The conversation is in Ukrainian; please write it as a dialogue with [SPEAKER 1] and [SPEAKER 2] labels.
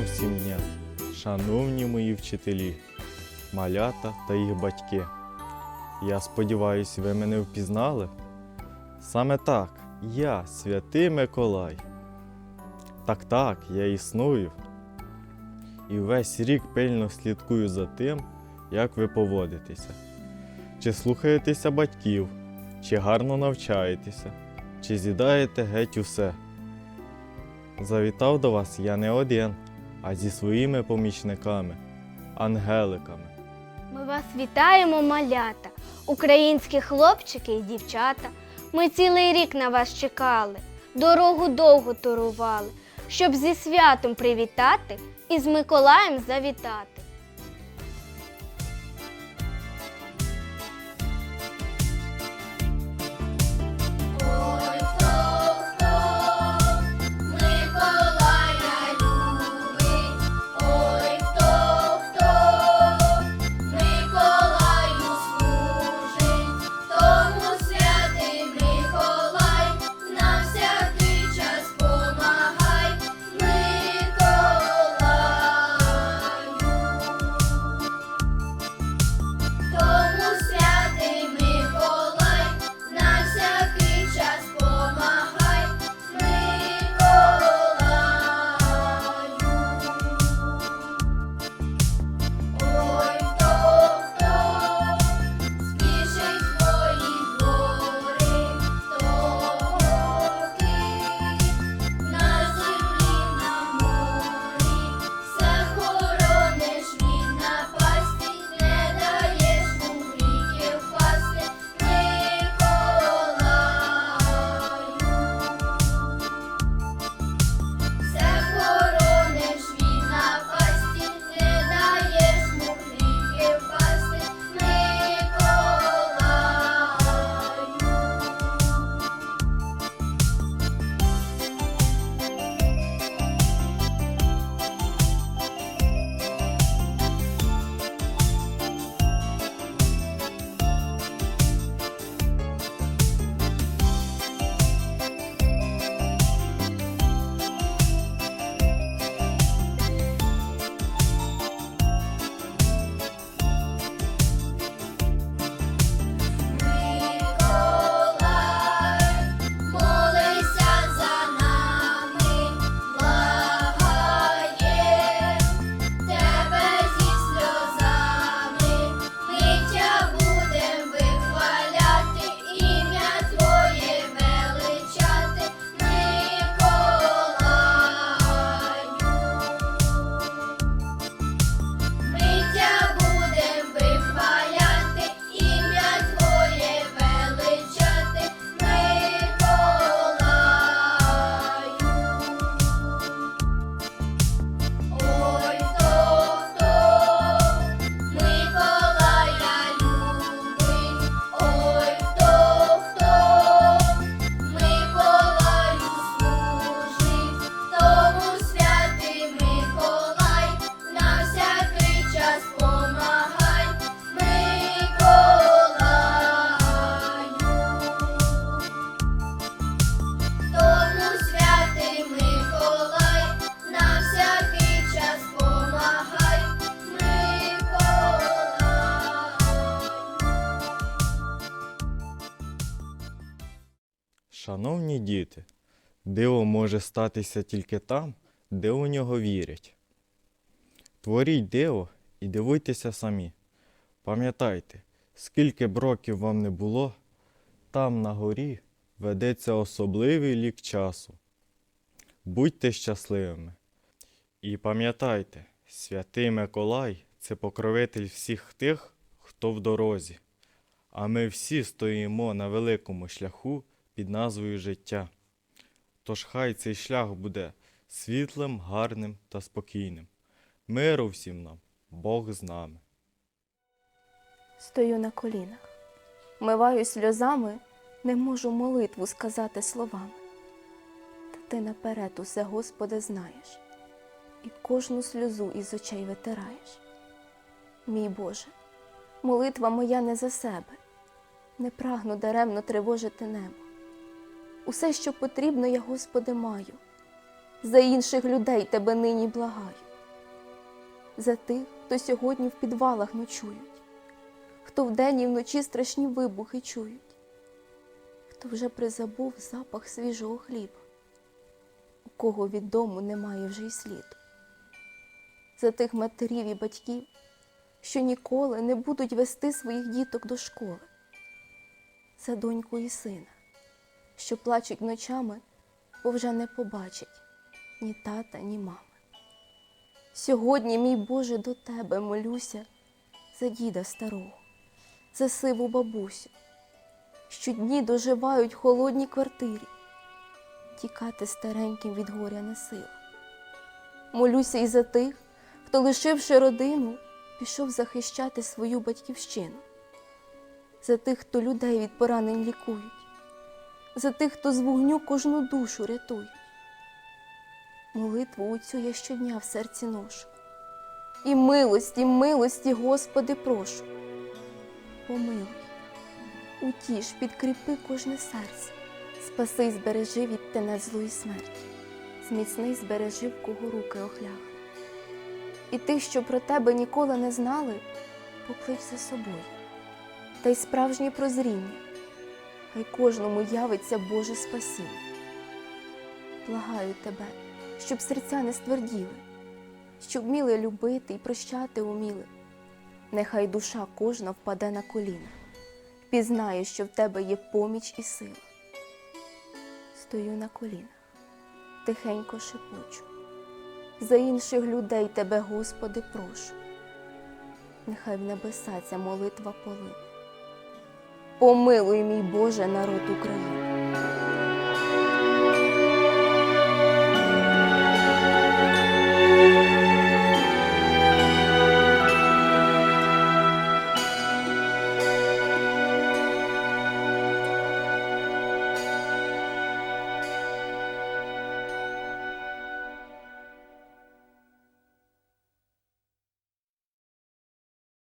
[SPEAKER 1] всім дня, шановні мої вчителі, малята та їх батьки. Я сподіваюся, ви мене впізнали. Саме так, я святий Миколай. Так, так, я існую. І весь рік пильно слідкую за тим, як ви поводитеся. Чи слухаєтеся батьків, чи гарно навчаєтеся, чи з'їдаєте геть усе. Завітав до вас я не один, а зі своїми помічниками, ангеликами.
[SPEAKER 2] Ми вас вітаємо, малята, українські хлопчики і дівчата. Ми цілий рік на вас чекали, дорогу довго турували, щоб зі святом привітати і з Миколаєм завітати.
[SPEAKER 1] Шановні діти, диво може статися тільки там, де у нього вірять. Творіть диво і дивуйтеся самі. Пам'ятайте, скільки б років вам не було, там на горі ведеться особливий лік часу. Будьте щасливими. І пам'ятайте, святий Миколай це покровитель всіх тих, хто в дорозі. А ми всі стоїмо на великому шляху під назвою життя. Тож хай цей шлях буде світлим, гарним та спокійним. Миру всім нам, Бог з нами.
[SPEAKER 3] Стою на колінах, миваю сльозами, не можу молитву сказати словами. Та ти наперед усе, Господи, знаєш, і кожну сльозу із очей витираєш. Мій Боже, молитва моя не за себе, не прагну даремно тривожити небо. Усе, що потрібно, я, Господи, маю. За інших людей тебе нині благаю. за тих, хто сьогодні в підвалах ночують, хто вдень і вночі страшні вибухи чують, хто вже призабув запах свіжого хліба, у кого від дому немає вже й сліду, за тих матерів і батьків, що ніколи не будуть вести своїх діток до школи, за доньку і сина, що плачуть ночами, бо вже не побачать ні тата, ні мами. Сьогодні, мій Боже, до тебе молюся за діда старого, за сиву бабусю, що дні доживають в холодній квартирі, тікати стареньким від горя не сила. Молюся і за тих, хто, лишивши родину, пішов захищати свою батьківщину, за тих, хто людей від поранень лікують, за тих, хто з вогню кожну душу рятують. Молитву оцю я щодня в серці ношу. І милості, милості, Господи, прошу. Помилуй, утіш, підкріпи кожне серце, спаси збережи від тене злої смерті, зміцни збережи, в кого руки охляли. І тих, що про тебе ніколи не знали, поклич за собою, та й справжнє прозріння, хай кожному явиться Боже спасіння. Благаю тебе, щоб серця не стверділи, щоб вміли любити і прощати уміли. Нехай душа кожна впаде на коліна, пізнає, що в тебе є поміч і сила. Стою на колінах, тихенько шепочу. За інших людей тебе, Господи, прошу. Нехай в небеса ця молитва полине. Помилуй, мій Боже, народ України.